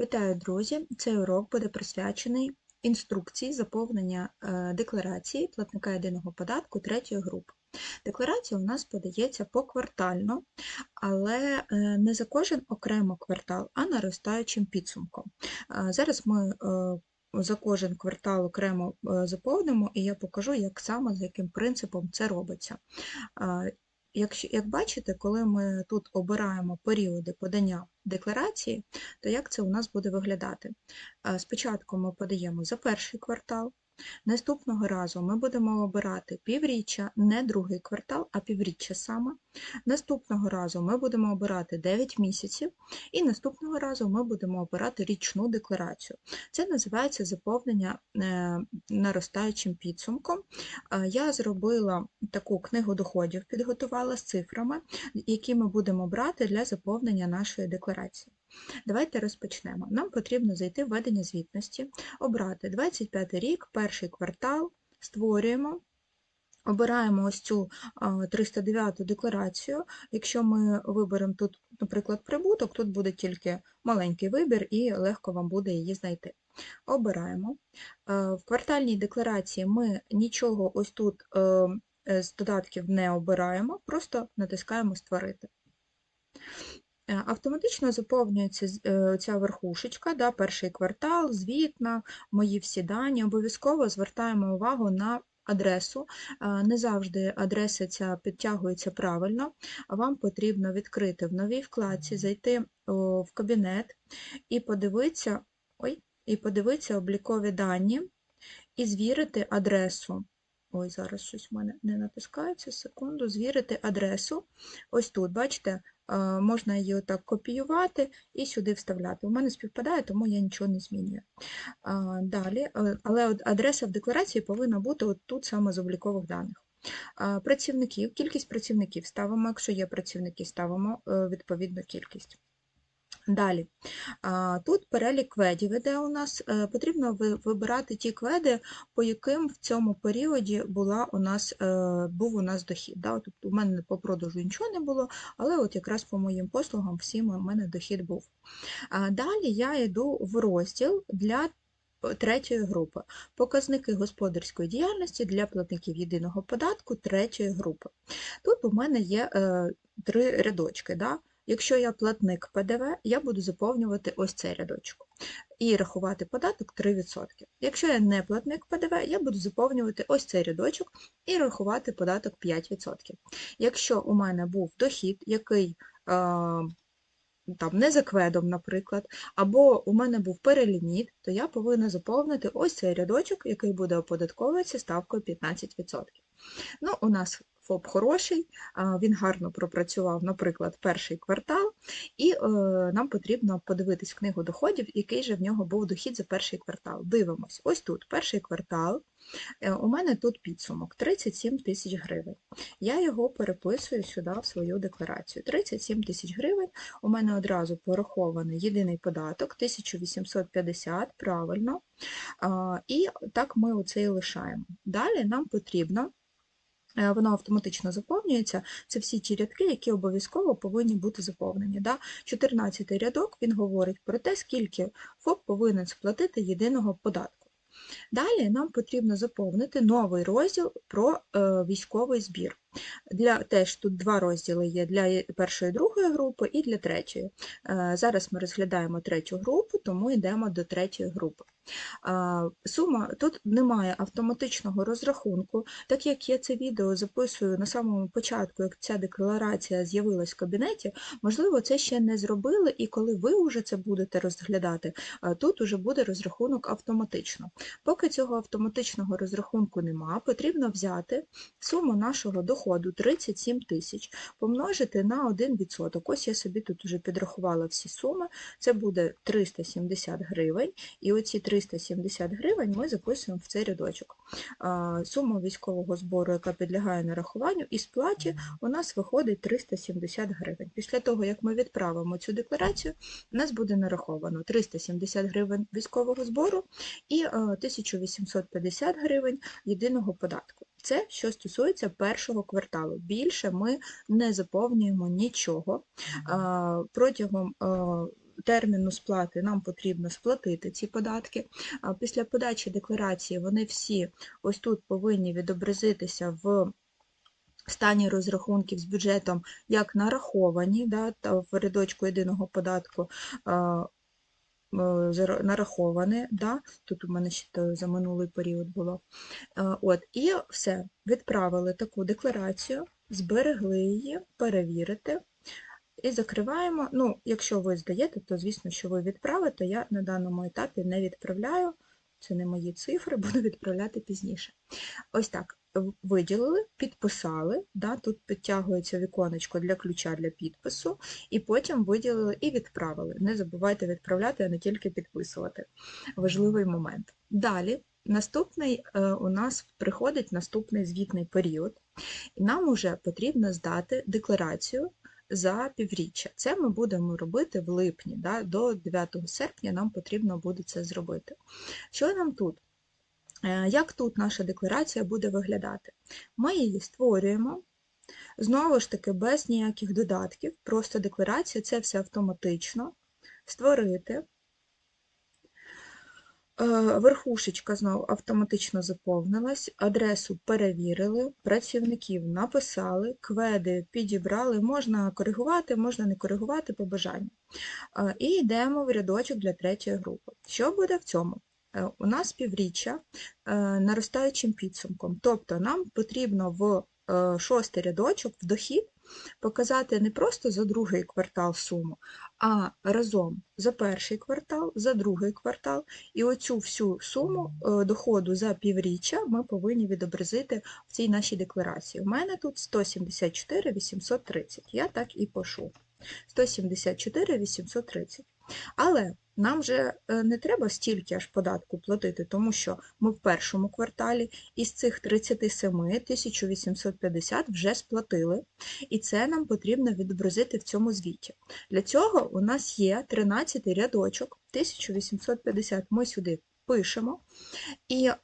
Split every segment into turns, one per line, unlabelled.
Вітаю, друзі! Цей урок буде присвячений інструкції заповнення е, декларації платника єдиного податку третьої групи. Декларація у нас подається поквартально, але е, не за кожен окремо квартал, а наростаючим підсумком. Е, Зараз ми за кожен квартал окремо заповнимо, і я покажу, як саме, за яким принципом це робиться. Якщо, Як бачите, коли ми тут обираємо періоди подання декларації, то як це у нас буде виглядати? Спочатку ми подаємо за перший квартал, Наступного разу ми будемо обирати півріччя, не другий квартал, а півріччя саме. Наступного разу ми будемо обирати 9 місяців, і наступного разу ми будемо обирати річну декларацію. Це називається заповнення е, наростаючим підсумком. Я зробила таку книгу доходів, підготувала з цифрами, які ми будемо брати для заповнення нашої декларації. Давайте розпочнемо. Нам потрібно зайти в ведення звітності, обрати 25 рік, перший квартал, створюємо. Обираємо ось цю 309 декларацію. Якщо ми виберемо тут, наприклад, прибуток, тут буде тільки маленький вибір і легко вам буде її знайти. Обираємо. В квартальній декларації ми нічого ось тут е, з додатків не обираємо, просто натискаємо Створити. Е, автоматично заповнюється е, ця верхушечка, да, перший квартал, звітна, мої всі дані. Обов'язково звертаємо увагу на адресу. Е, не завжди адреса ця підтягується правильно, вам потрібно відкрити в новій вкладці, зайти в кабінет і подивитися, ой, і подивитися облікові дані і звірити адресу. Ой, зараз щось в мене не натискається, секунду, звірити адресу. Ось тут, бачите, можна її отак копіювати і сюди вставляти. У мене співпадає, тому я нічого не змінюю. Далі, Але адреса в декларації повинна бути от тут саме з облікових даних. Працівників, кількість працівників ставимо, якщо є працівники, ставимо е, відповідну кількість. Далі, тут перелік кведів іде у нас, е, потрібно вибирати ті кведи, по яким в цьому періоді була у нас, е, був у нас дохід. Тобто У мене по продажу нічого не було, але от якраз по моїм послугам всім у мене дохід був. Далі я йду в розділ для третьої групи. Показники господарської діяльності для платників єдиного податку третьої групи. Тут у мене є е, три рядочки. Да? Якщо я платник ПДВ, я буду заповнювати ось цей рядочок і рахувати податок 3%. Якщо я не платник ПДВ, я буду заповнювати ось цей рядочок і рахувати податок 5%. Якщо у мене був дохід, який там, не за кведом, наприклад, або у мене був переліміт, то я повинна заповнити ось цей рядочок, який буде оподатковуватися ставкою 15%. Ну, У нас ФОП хороший, він гарно пропрацював, наприклад, перший квартал, і е, нам потрібно подивитись в книгу доходів, який же в нього був дохід за перший квартал. Дивимось, ось тут перший квартал. Е, у мене тут підсумок 37 тисяч гривень. Я його переписую сюди в свою декларацію. 37 тисяч гривень у мене одразу порахований єдиний податок 1850, правильно. І так ми оце і лишаємо. Далі нам потрібно воно автоматично заповнюється. Це всі ті рядки, які обов'язково повинні бути заповнені. 14 рядок він говорить про те, скільки ФОП повинен сплатити єдиного податку. Далі нам потрібно заповнити новий розділ про е, військовий збір. Для, Теж тут два розділи є для першої і другої групи і для третьої. Е, зараз ми розглядаємо третю групу, тому йдемо до третьої групи. Сума тут немає автоматичного розрахунку, так як я це відео записую на самому початку, як ця декларація з'явилась в кабінеті, можливо, це ще не зробили, і коли ви вже це будете розглядати, тут вже буде розрахунок автоматично. Поки цього автоматичного розрахунку нема, потрібно взяти суму нашого доходу 37 тисяч, помножити на 1%. Ось я собі тут вже підрахувала всі суми, це буде 370 гривень, і оці 370 гривень ми записуємо в цей рядочок. Сума військового збору, яка підлягає нарахуванню, і сплаті у нас виходить 370 гривень. Після того, як ми відправимо цю декларацію, у нас буде нараховано 370 гривень військового збору і 1850 гривень єдиного податку. Це що стосується першого кварталу. Більше ми не заповнюємо нічого. Протягом терміну сплати нам потрібно сплатити ці податки. Після подачі декларації вони всі ось тут повинні відобразитися в стані розрахунків з бюджетом як нараховані, да, та в рядочку єдиного податку нараховане, да, тут у мене ще за минулий період було. Е, От, і все, відправили таку декларацію, зберегли її, перевірити. І закриваємо. Ну, якщо ви здаєте, то звісно, що ви відправите. Я на даному етапі не відправляю. Це не мої цифри, буду відправляти пізніше. Ось так. Виділили, підписали, да, тут підтягується віконечко для ключа для підпису, і потім виділили і відправили. Не забувайте відправляти, а не тільки підписувати. Важливий момент. Далі, наступний е, у нас приходить наступний звітний період, і нам вже потрібно здати декларацію за півріччя. Це ми будемо робити в липні, да, до 9 серпня нам потрібно буде це зробити. Що нам тут? Е, Як тут наша декларація буде виглядати? Ми її створюємо, знову ж таки, без ніяких додатків, просто декларація, це все автоматично. Створити. Е, Верхушечка знову автоматично заповнилась, адресу перевірили, працівників написали, кведи підібрали, можна коригувати, можна не коригувати по бажанню. Е, І йдемо в рядочок для третьої групи. Що буде в цьому? Е, У нас півріччя е, наростаючим підсумком, тобто нам потрібно в е, шостий рядочок в дохід показати не просто за другий квартал суму, а разом за перший квартал, за другий квартал, і оцю всю суму доходу за півріччя ми повинні відобразити в цій нашій декларації. У мене тут 174 830, я так і пишу. 174 830. Але нам же е, не треба стільки аж податку платити, тому що ми в першому кварталі із цих 37 1850 вже сплатили, і це нам потрібно відобразити в цьому звіті. Для цього у нас є 13 рядочок 1850. Ми сюди пишемо, і е,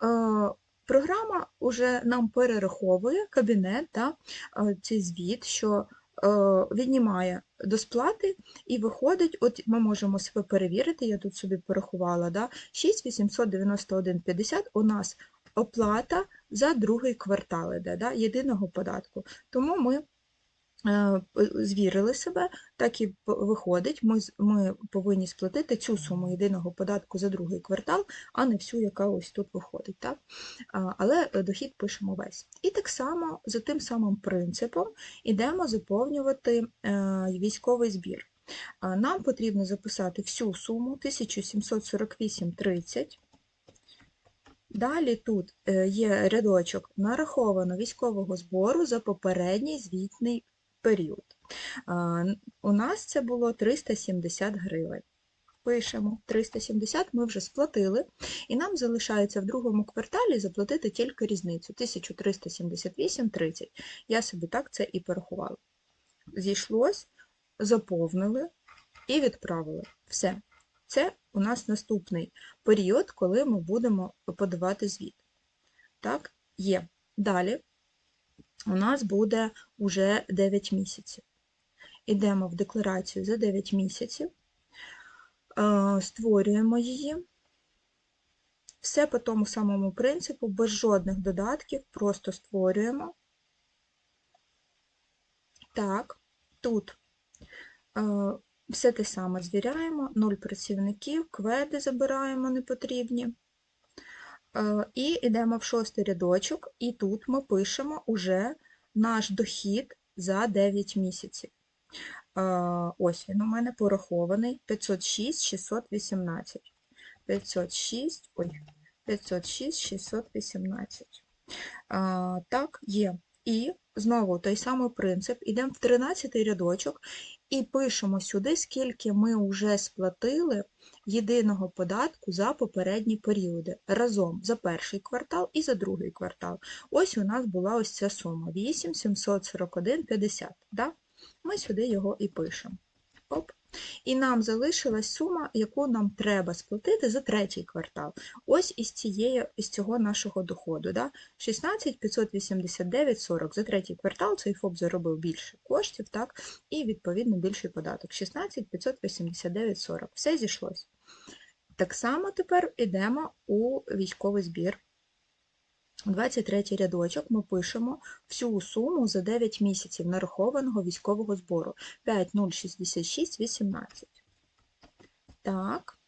програма вже нам перераховує кабінет та е, цей звіт, що е, віднімає до сплати і виходить, от ми можемо себе перевірити, я тут собі порахувала, да, 6,891,50 у нас оплата за другий квартал іде, да, єдиного податку. Тому ми звірили себе, так і виходить, ми, ми повинні сплатити цю суму єдиного податку за другий квартал, а не всю, яка ось тут виходить. Так? Але е, дохід пишемо весь. І так само, за тим самим принципом, йдемо заповнювати е, військовий збір. Нам потрібно записати всю суму 1748,30. Далі тут е, є рядочок нараховано військового збору за попередній звітний період. У нас це було 370 гривень. Пишемо 370 ми вже сплатили, і нам залишається в другому кварталі заплатити тільки різницю 1378,30. Я собі так це і порахувала. Зійшлось, заповнили і відправили. Все. Це у нас наступний період, коли ми будемо подавати звіт. Так, є. Далі у нас буде уже 9 місяців. Ідемо в декларацію за 9 місяців, е, створюємо її. Все по тому самому принципу, без жодних додатків, просто створюємо. Так, тут е, все те саме звіряємо, 0 працівників, кведи забираємо непотрібні. Е, І йдемо в шостий рядочок, і тут ми пишемо уже наш дохід за 9 місяців. Е, Ось він у мене порахований 506 618. 506, ой, 506 618. Так, є. І знову той самий принцип. Йдемо в 13 рядочок і пишемо сюди, скільки ми вже сплатили єдиного податку за попередні періоди. Разом за перший квартал і за другий квартал. Ось у нас була ось ця сума 8 741,50. Да? Ми сюди його і пишемо. Оп. І нам залишилась сума, яку нам треба сплатити за третій квартал. Ось із, цієї, із цього нашого доходу. Да? 16 589 40. За третій квартал цей ФОП заробив більше коштів, так? і відповідно більший податок. 16 589 40. Все зійшлось. Так само тепер йдемо у військовий збір. 23 рядочок ми пишемо всю суму за 9 місяців нарахованого військового збору 5,066,18. Так,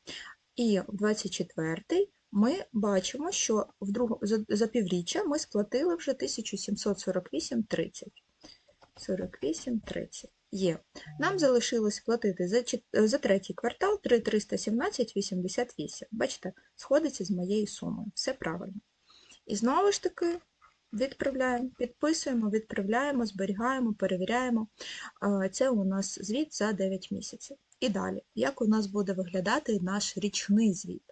і в 24 ми бачимо, що в друг... за, за півріччя ми сплатили вже 1748,30. 48,30. Є. Нам залишилось сплатити за, за третій квартал 317,88. Бачите, сходиться з моєю сумою. Все правильно. І знову ж таки відправляємо, підписуємо, відправляємо, зберігаємо, перевіряємо. Це у нас звіт за 9 місяців. І далі, як у нас буде виглядати наш річний звіт?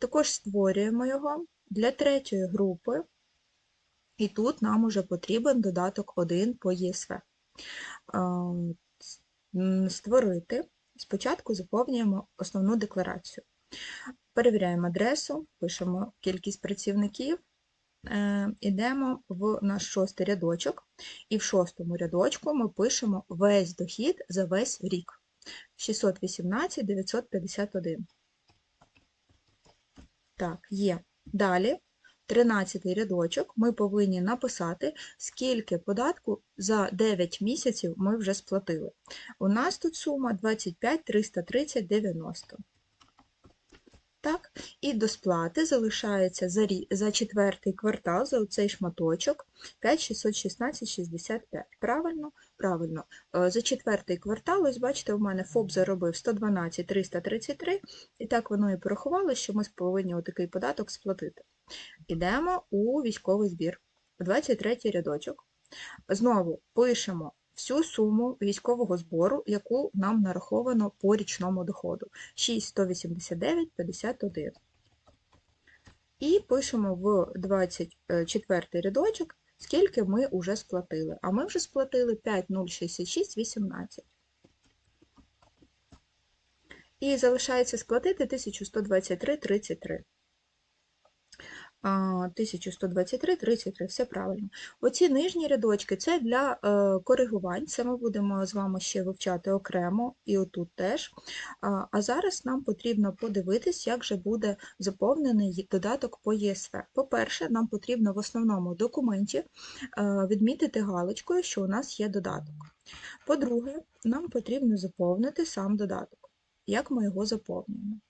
Також створюємо його для третьої групи, і тут нам уже потрібен додаток 1 по ЄСВ. Створити. Спочатку заповнюємо основну декларацію. Перевіряємо адресу, пишемо кількість працівників, е, йдемо в наш шостий рядочок, і в шостому рядочку ми пишемо весь дохід за весь рік. 618 951. Так, є. Далі, 13 рядочок, ми повинні написати, скільки податку за 9 місяців ми вже сплатили. У нас тут сума 25 330 90. Так, і до сплати залишається за, за четвертий квартал, за цей шматочок 5616,65. Правильно? Правильно. Е, За четвертий квартал, ось бачите, у мене ФОП заробив 112 333, і так воно і порахувало, що ми повинні отакий податок сплатити. Ідемо у військовий збір. 23 рядочок. Знову пишемо всю суму військового збору, яку нам нараховано по річному доходу. 6,189,51. І пишемо в 24 рядочок, скільки ми вже сплатили. А ми вже сплатили 5,066,18. І залишається сплатити 1123,33. А, 1123,33, все правильно. Оці нижні рядочки це для е, коригувань, це ми будемо з вами ще вивчати окремо, і отут теж. А, а зараз нам потрібно подивитись, як же буде заповнений додаток по ЄСВ. По-перше, нам потрібно в основному документі е, відмітити галочкою, що у нас є додаток. По-друге, нам потрібно заповнити сам додаток. Як ми його заповнюємо?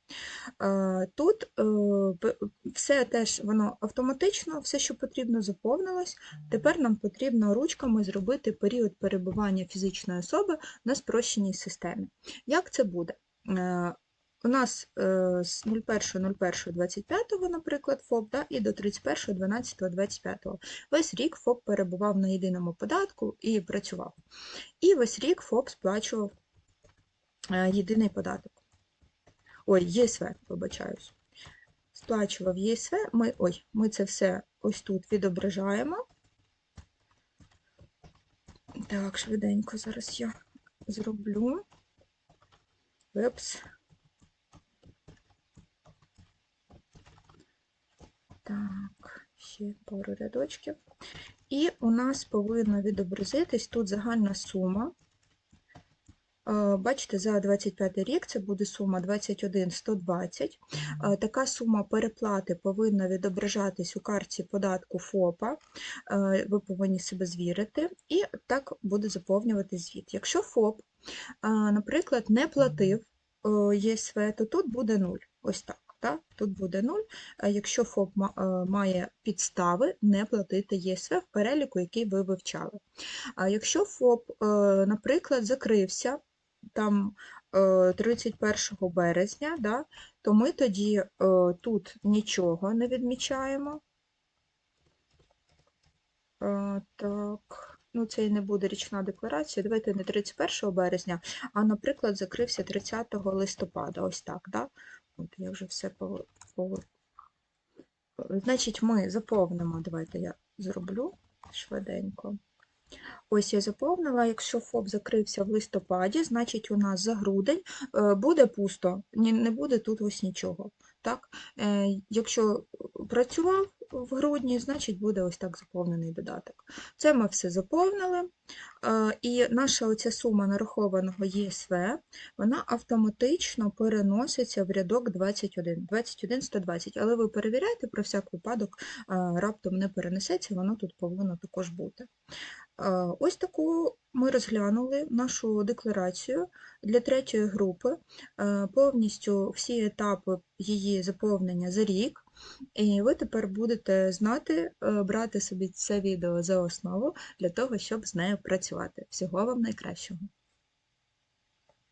Е, Тут е, все теж воно автоматично, все, що потрібно, заповнилось. Тепер нам потрібно ручками зробити період перебування фізичної особи на спрощеній системі. Як це буде? Е, У нас з 01.01.25, наприклад, ФОП, да, і до 31.12.25. Весь рік ФОП перебував на єдиному податку і працював. І весь рік ФОП сплачував єдиний податок. Ой, ЄСВ, вибачаюсь. Сплачував ЄСВ, ми, ой, ми це все ось тут відображаємо. Так, швиденько зараз я зроблю. Вепс. Так, ще пару рядочків. І у нас повинно відобразитись тут загальна сума. Бачите, за 25 рік це буде сума 21 120. Е, Така сума переплати повинна відображатись у карті податку ФОПа. Ви повинні себе звірити, і так буде заповнювати звіт. Якщо ФОП, наприклад, не платив ЄСВ, то тут буде 0. Ось так. Тут буде 0, е, якщо ФОП має підстави не платити ЄСВ в переліку, який ви вивчали. А якщо ФОП, е, наприклад, закрився там е, 31 березня, да, то ми тоді е, тут нічого не відмічаємо. Е, Так, ну це і не буде річна декларація. Давайте не 31 березня, а, наприклад, закрився 30 листопада. Ось так, да? От я вже все по, по... Значить, ми заповнимо, давайте я зроблю швиденько. Ось я заповнила, якщо ФОП закрився в листопаді, значить у нас за грудень е, буде пусто, не буде тут ось нічого. Так? Е, Якщо працював в грудні, значить буде ось так заповнений додаток. Це ми все заповнили. Е, І наша оця сума нарахованого ЄСВ, вона автоматично переноситься в рядок 21, 21 120. Але ви перевіряйте про всяк випадок, е, раптом не перенесеться, воно тут повинно також бути. Е, Ось таку ми розглянули нашу декларацію для третьої групи, повністю всі етапи її заповнення за рік. І ви тепер будете знати, е, брати собі це відео за основу для того, щоб з нею працювати. Всього вам найкращого!